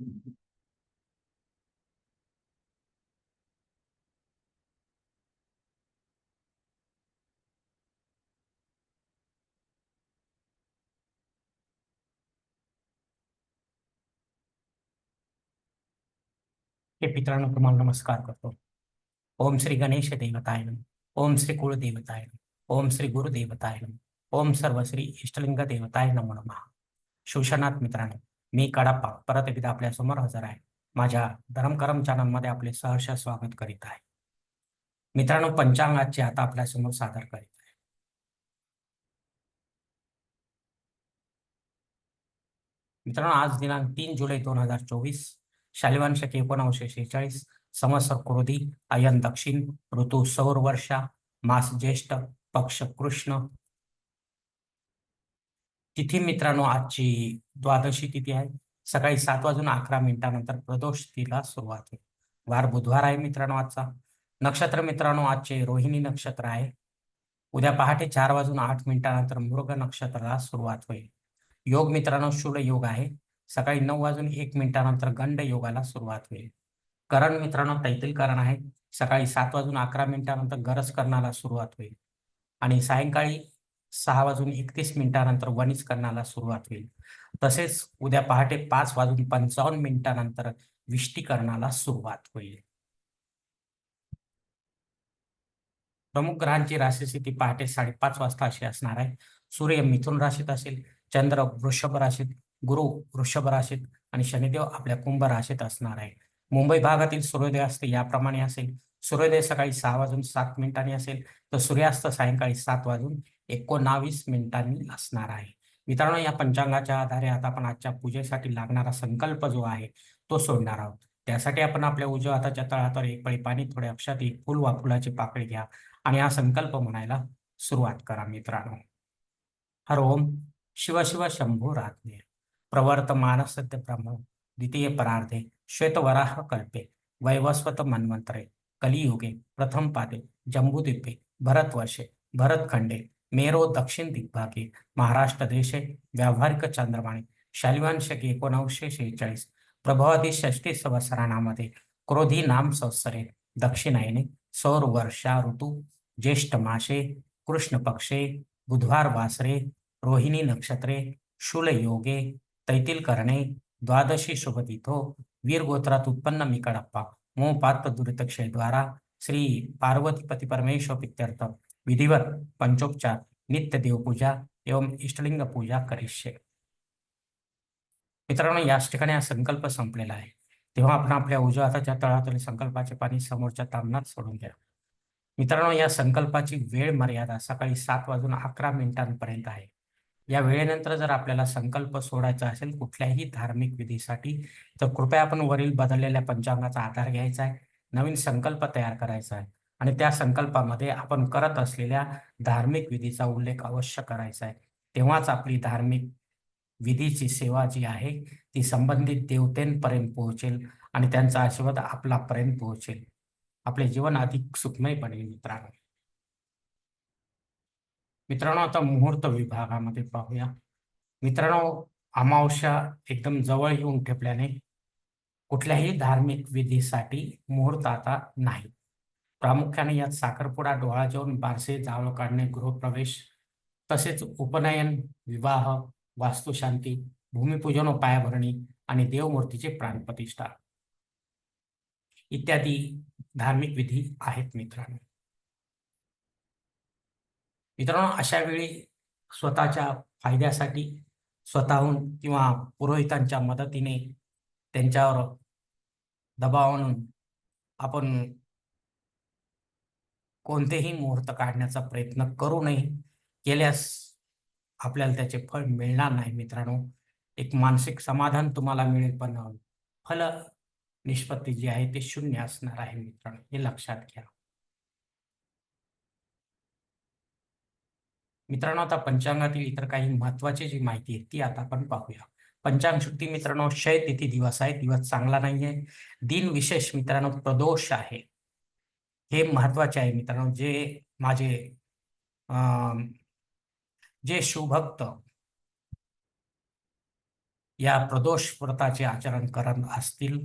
हे पित्रांनो तुम्हाला नमस्कार करतो. ओम श्री गणेश देवताय ओम श्री कुळदेवताय ओम श्री गुरुदेवताय ओम सर्व श्री इष्टलिंग देवताय नमो नमः. शिवशनाथ मित्रांनो मी कडाप्पा परत एकदा आपल्यासमोर हजर आहे. माझ्या धर्मकरम चॅनलमध्ये आपले सहर्ष स्वागत करीत आहे. मित्रांनो पंचांगाची आता आपल्यासमोर सादर करीत आहे. मित्रांनो आज दिनांक तीन जुलै दोन हजार चोवीस शालिवान शके एकोणावीसशे शेहेचाळीस संवत्सर क्रोधी अयन दक्षिण ऋतू सौर वर्षा मास ज्येष्ठ पक्ष कृष्ण तिथी मित्रांनो आजची द्वादशी तिथी आहे. सकाळी सात वाजून अकरा मिनिटानंतर प्रदोष तिला सुरुवात होईल. वार बुधवार आहे मित्रांनो आजचा. नक्षत्र मित्रांनो आजचे रोहिणी नक्षत्र आहे. उद्या पहाटे चार वाजून आठ मिनिटानंतर मृग नक्षत्राला सुरुवात होईल. योग मित्रांनो शुभ योग आहे. सकाळी नऊ वाजून एक मिनिटानंतर गंड योगाला सुरुवात होईल. करण मित्रांनो तैतील करण आहे. सकाळी सात वाजून अकरा मिनिटानंतर गरज करण्याला सुरुवात होईल. आणि सायंकाळी सहा वाजून एकतीस मिनिटानंतर वनिज सुरुवात होईल. तसेच उद्या पहाटे पाच वाजून पंचावन्न मिनिटानंतर विष्टीकरणाला सुरुवात होईल. प्रमुख ग्रहांची राशीस्थिती पहाटे साडेपाच वाजता अशी असणार आहे. सूर्य मिथुन राशीत असेल चंद्र वृषभ राशीत गुरु वृषभ राशीत आणि शनिदेव आपल्या कुंभ राशीत असणार आहे. मुंबई भागातील सूर्योदय असते याप्रमाणे असेल. सूर्योदय सकाळी सहा वाजून सात मिनिटांनी असेल तर सूर्यास्त सायंकाळी सात वाजून एकोणावीस मिनिटांनी असणार आहे. मित्रांनो या पंचांगाच्या आधारे आता आपण आजच्या पूजेसाठी लागणारा संकल्प जो आहे तो सोडणार आहोत. त्यासाठी आपण आपल्या उजव्या हाताच्या तळातर एक पळी पाणी थोडे अक्षात एक फुल वा फुलाची पाकळी घ्या आणि हा संकल्प म्हणायला सुरुवात करा मित्रांनो. हर ओम शिव शिव शंभो रात्रे प्रवर्तमान सत्य ब्रह्म द्वितीय परार्धे श्वेतवराह कल्पे वैवस्वत मन्वंतरे कलियुगे प्रथम पादे जम्बूद्वीपे भरतवर्षे भरतखंडे मेरो दक्षिण दिग्भागे महाराष्ट्र देशे व्यावहारिक चंद्रमाणे शालिवान शके शेहेचाळीस प्रभावादी षष्टी संवत्सराणामध्ये क्रोधी नाम संवत्सरे दक्षिणायने सौर वर्षा ऋतू ज्येष्ठ मासे कृष्ण पक्षे बुधवार वासरे रोहिणी नक्षत्रे शूल योगे तैतील करणे द्वादशी शुभतिथो वीरगोत्रात उत्पन्न मी कडप्पा द्वारा श्री पार्वतीपती परमेश्वर पित्यर्थ विधिवत पंचोपचार नित्य देवपूजा एवं इष्टलिंग पूजा करिष्ये। मित्रांनो याच ठिकाणी हा संकल्प संपलेला आहे. तेव्हा आपण आपल्या उजव्या हाताच्या तळातील संकल्पाचे पाणी समोरच्या तामणात सोडून द्या. मित्रांनो या संकल्पाची वेळ मर्यादा सकाळी सात वाजून अकरा मिनिटांपर्यंत आहे. या वेळेनंतर जर आपल्याला संकल्प सोडायचा असेल कुठल्याही धार्मिक विधीसाठी तर कृपया आपण वरील बदललेल्या पंचांगाचा आधार घ्यायचा आहे नवीन संकल्प तयार करायचा आहे आणि त्या संकल्पामध्ये आपण करत असलेल्या धार्मिक विधीचा उल्लेख अवश्य करायचा आहे. तेव्हाच आपली धार्मिक विधीची सेवा जी आहे ती संबंधित देवतेंपर्यंत पोहोचेल आणि त्यांचा आशीर्वाद आपलापर्यंत पोहोचेल. आपले जीवन अधिक सुखमय बनेल मित्रांनो. मित्रांनो आता मुहूर्त विभागामध्ये पाहूया. मित्रांनो अमावस्या एकदम जवळ येऊन ठेपल्याने कुठल्याही धार्मिक विधीसाठी मुहूर्त आता नाही. प्रामुख्याने यात साखरपुडा डोळा जेवण बारसे जावळ काढणे गृहप्रवेश तसेच उपनयन विवाह वास्तुशांती भूमिपूजन व पायाभरणी आणि देवमूर्तीचे प्राणप्रतिष्ठा इत्यादी धार्मिक विधी आहेत मित्रांनो. मित्रांनो अशा वेळी स्वतःच्या फायद्यासाठी स्वतःहून किंवा पुरोहितांच्या मदतीने त्यांच्यावर दबाव आणून आपण कोणतेही मुहूर्त काढण्याचा प्रयत्न करू नये. केल्यास आपल्याला त्याचे फळ मिळणार नाही मित्रांनो. एक मानसिक समाधान तुम्हाला मिळेल पण फल निष्पत्ती जी आहे ते शून्य असणार आहे मित्रांनो. हे लक्षात घ्या. मित्रांनो आता पंचांगातील इतर काही महत्वाची जी माहिती आहे ती आता आपण पाहूया. पंचांग शुद्धी मित्रांनो क्षय तिथी दिवस आहे दिवस चांगला नाहीये. दिन विशेष मित्रांनो प्रदोष आहे. हे महत्त्वाचे आहे मित्रांनो जे माझे जे शिवभक्त या प्रदोष व्रताचे आचरण करत असतील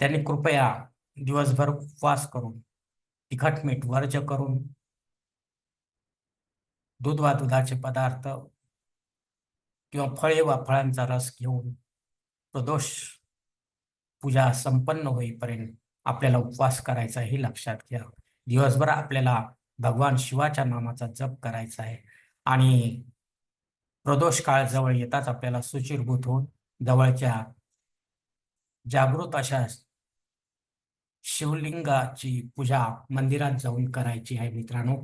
त्यांनी कृपया दिवसभर उपवास करून तिखट मीठ वर्ज करून दूध वा दुधाचे पदार्थ किंवा फळे वा फळांचा रस घेऊन प्रदोष पूजा संपन्न होईपर्यंत आपल्याला उपवास करायचा हे लक्षात घ्या. दिवसभर आपल्याला भगवान शिवाच्या नामाचा जप करायचा आहे आणि प्रदोष काळ जवळ येताच आपल्याला सुचिरभूत होऊन जवळच्या जागृत अशा शिवलिंगाची पूजा मंदिरात जाऊन करायची आहे मित्रांनो.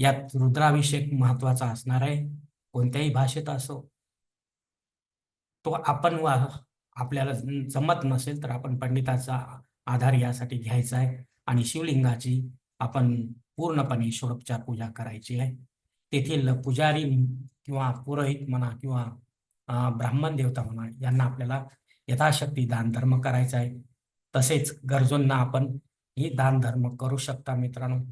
यात रुद्राभिषेक महत्त्वाचा असणार आहे. कोणत्याही भाषेत असो. तो आपण वा आपल्याला जमत नसेल तर आपण पंडिताचा आधार यासाठी घ्यायचा आहे. आणि शिवलिंगाची आपण पूर्णपणे षोडोपचार पूजा करायची आहे. तेथील पुजारी किंवा पुरोहित म्हणा किंवा ब्राह्मण देवता म्हणा यांना आपल्याला यथाशक्ती दान धर्म करायचा आहे. तसेच गरजूंना आपण ही दान धर्म करू शकता मित्रांनो.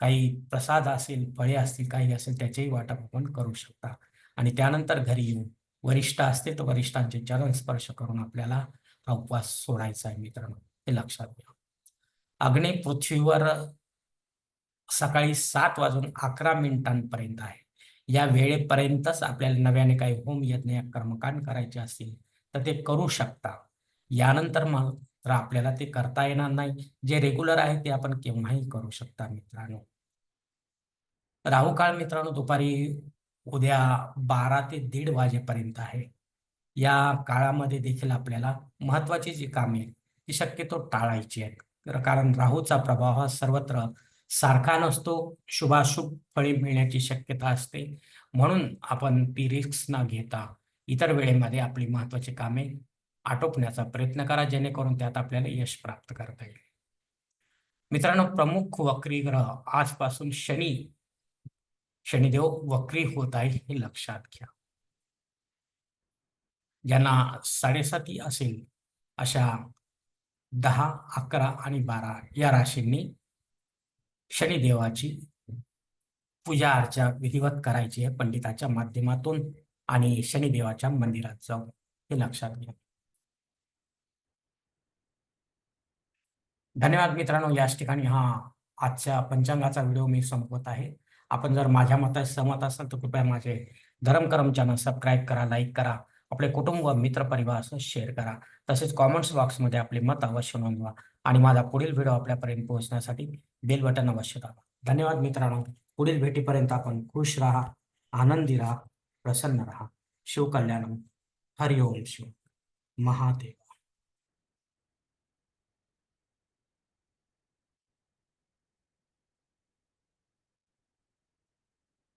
काही प्रसाद असेल फळे असतील काही असेल त्याचेही वाटप आपण करू शकता. आणि त्यानंतर घरी येऊन वरिष्ठ असतील तर वरिष्ठांचे चरण स्पर्श करून आपल्याला हा उपवास सोडायचा आहे मित्रांनो. हे लक्षात घ्या. अग्नी पृथ्वीवर सकाळी सात वाजून अकरा मिनिटांपर्यंत आहे. या वेळेपर्यंतच आपल्याला नव्याने काही होम यज्ञ कर्मकांड करायचे असतील तर ते करू शकता. यानंतर मग तर आपल्याला ते करता येणार नाही. जे रेग्युलर आहे ते आपण केव्हाही करू शकता मित्रांनो. राहू काळ मित्रांनो दुपारी उद्या बारा ते दीड वाजेपर्यंत आहे. या काळामध्ये देखील आपल्याला महत्वाची जी कामे ती शक्यतो टाळायची आहेत. कारण राहूचा प्रभाव हा सर्वत्र सारखा नसतो. शुभाशुभ फळे मिळण्याची शक्यता असते. म्हणून आपण ती रिस्क न घेता इतर वेळेमध्ये आपली महत्वाची कामे आटोपण्याचा प्रयत्न करा जेणेकरून त्यात आपल्याला यश प्राप्त करता येईल. मित्रांनो प्रमुख वक्री ग्रह आजपासून शनी शनिदेव वक्री होत आहे हे लक्षात घ्या. ज्यांना साडेसाती असेल अशा दहा अकरा आणि बारा या राशींनी शनिदेवाची पूजा अर्चा विधिवत करायची आहे पंडिताच्या माध्यमातून आणि शनिदेवाच्या मंदिरात जाऊन हे लक्षात घ्या. धन्यवाद मित्रांनो याच ठिकाणी हा आजच्या पंचांगाचा व्हिडिओ मी संपवत आहे. आपण जर माझ्या मताशी सहमत असाल तर कृपया माझे धर्मकरम चॅनल सबस्क्राईब करा लाईक करा आपले कुटुंब मित्र परिवार शेअर करा. तसेच कॉमेंट्स बॉक्समध्ये आपले मत अवश्य नोंदवा आणि माझा पुढील व्हिडिओ आपल्यापर्यंत पोहोचण्यासाठी बेल बटन अवश्य दाबा. धन्यवाद मित्रांनो. पुढील भेटीपर्यंत आपण खुश राहा आनंदी राहा प्रसन्न राहा. शिवकल्याण. हरिओम शिव. महादेव.